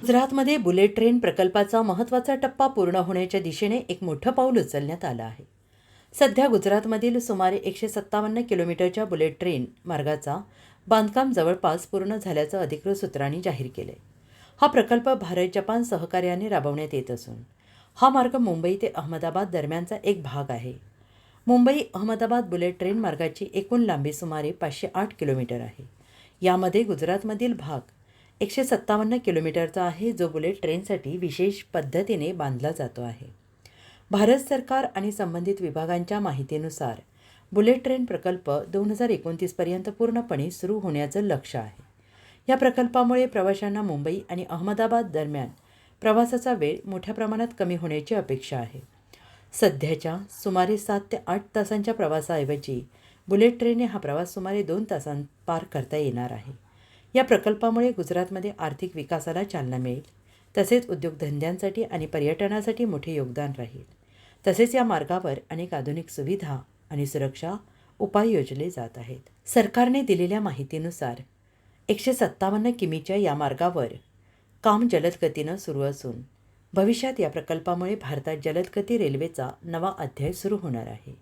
गुजरातमध्ये bullet train प्रकल्पाचा महत्त्वाचा टप्पा पूर्ण होण्याच्या दिशेने एक मोठं पाऊल उचलण्यात आलं आहे. सध्या गुजरातमधील सुमारे एकशे सत्तावन्न किलोमीटरच्या बुलेट ट्रेन मार्गाचा बांधकाम जवळपास पूर्ण झाल्याचं अधिकृत सूत्रांनी जाहीर केलं हा प्रकल्प भारत जपान सहकार्याने राबवण्यात येत असून हा मार्ग मुंबई ते अहमदाबाद दरम्यानचा एक भाग आहे. मुंबई अहमदाबाद बुलेट ट्रेन मार्गाची एकूण लांबी सुमारे पाचशे आठ किलोमीटर आहे. यामध्ये गुजरातमधील भाग एकशे सत्तावन्न किलोमीटरचा आहे जो बुलेट ट्रेनसाठी विशेष पद्धतीने बांधला जातो आहे. भारत सरकार आणि संबंधित विभागांच्या माहितीनुसार बुलेट ट्रेन प्रकल्प दोन हजार एकोणतीसपर्यंत पूर्णपणे सुरू होण्याचं लक्ष आहे. या प्रकल्पामुळे प्रवाशांना मुंबई आणि अहमदाबाद दरम्यान प्रवासाचा वेळ मोठ्या प्रमाणात कमी होण्याची अपेक्षा आहे. सध्याच्या सुमारे सात ते आठ तासांच्या प्रवासाऐवजी बुलेट ट्रेनने हा प्रवास सुमारे दोन तासांत पार करता येणार आहे. या प्रकल्पामुळे गुजरातमध्ये आर्थिक विकासाला चालना मिळेल. तसेच उद्योगधंद्यांसाठी आणि पर्यटनासाठी मोठे योगदान राहील. तसेच या मार्गावर अनेक आधुनिक सुविधा आणि सुरक्षा उपाय योजले जात आहेत. सरकारने दिलेल्या माहितीनुसार एकशे सत्तावन्न किमीच्या या मार्गावर काम जलद गतीनं सुरू असून भविष्यात या प्रकल्पामुळे भारतात जलदगती रेल्वेचा नवा अध्याय सुरू होणार आहे.